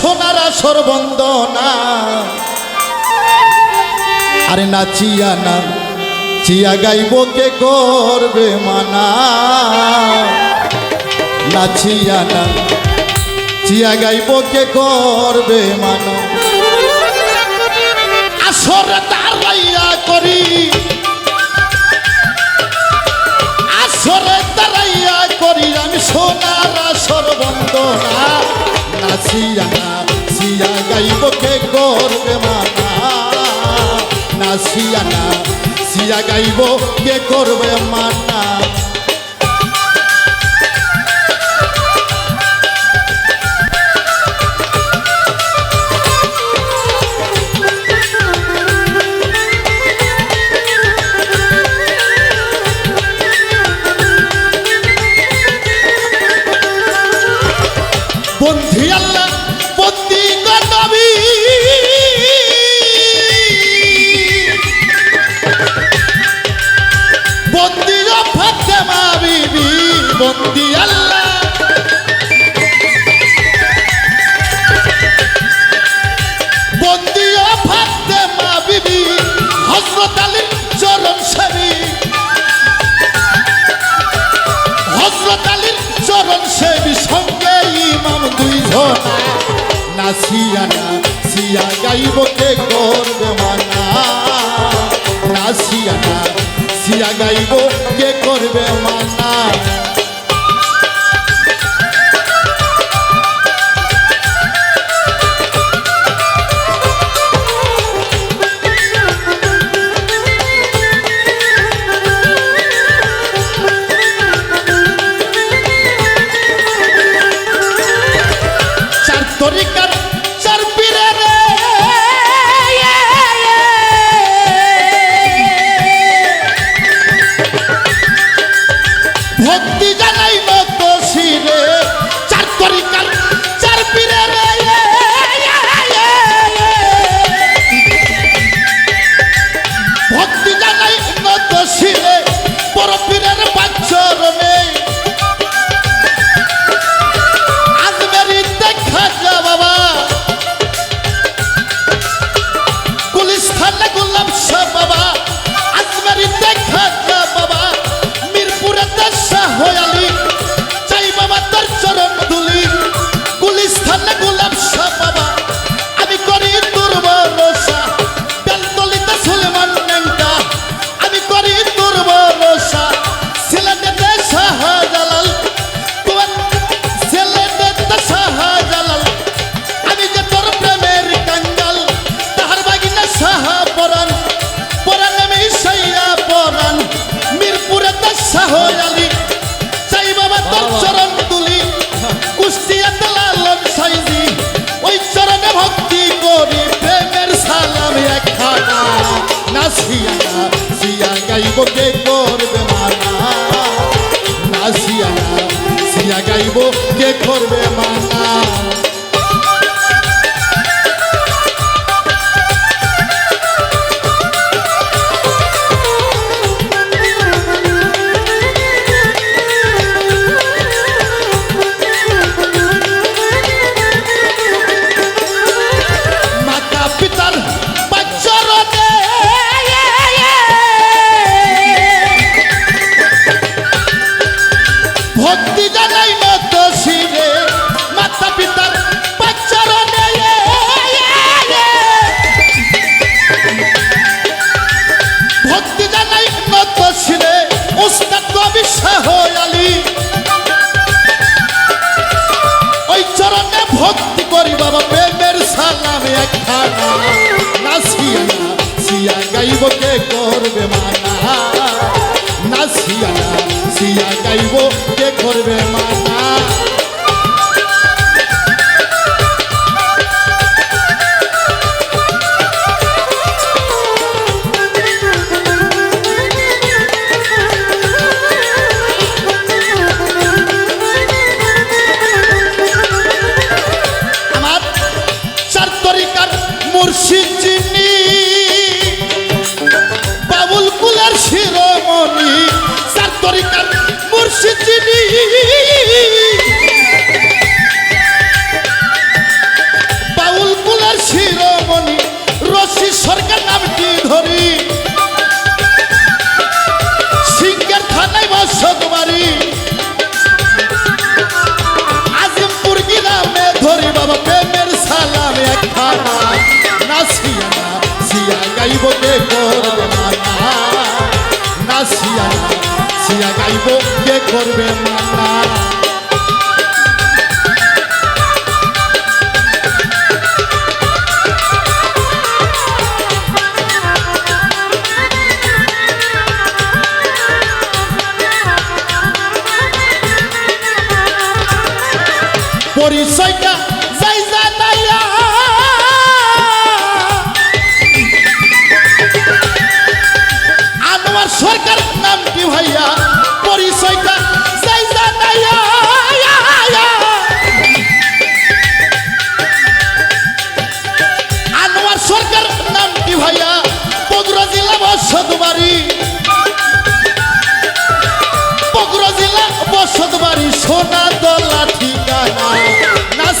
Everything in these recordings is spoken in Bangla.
সোনার আসর বন্দনা আরে নাচিয়া না, চিয়া গাইব কে করবে মানা। নাচিয়া না, চিয়া গাইব কে করবে মানা। আসরে দাঁড়াইয়া করি। আসরে দাঁড়াইয়া করি, আমি সোনার আসর বন্দনা নাচিয়া না চিয়া গাইব কে করবে মানা বন্ধি আল্লাহ বন্দি আল্লাহ। বন্দি ফাতেমা বিবি হজরত আলী চরণ সেবী। হজরত আলীর চরণ সেবী সঙ্গে ইমাম দুইজন। নাচিয়া না, সিয়া গাইব কে করবে মানা। নাচিয়া না, সিয়া গাইব কে করবে মানা। আলী। চাই বাবা তোর চরণ তুলি। সাইজি ওই চরণে ভক্তি করি প্রেমের সালাম একখানা নাসিয়া না সিয়া গাইব কে করবে মানা। নাসিয়া সিয়া গাইব কে করবে চিনি বাউল কুলের শিরোমণি, রশি সরকার নামটি ধরি। সিংহের থানায় বাসকুমারী আজিমপুর গ্রামে ধরি বাবা প্রেমের সালাম একখানা। নাসিয়া সিয়া গাইব কে করব না সিয়া সিয়া গাইব মানা পরিচয়টা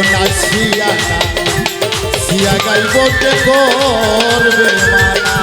ওগো নাসিয়া সিয়া গাইব করবে মানা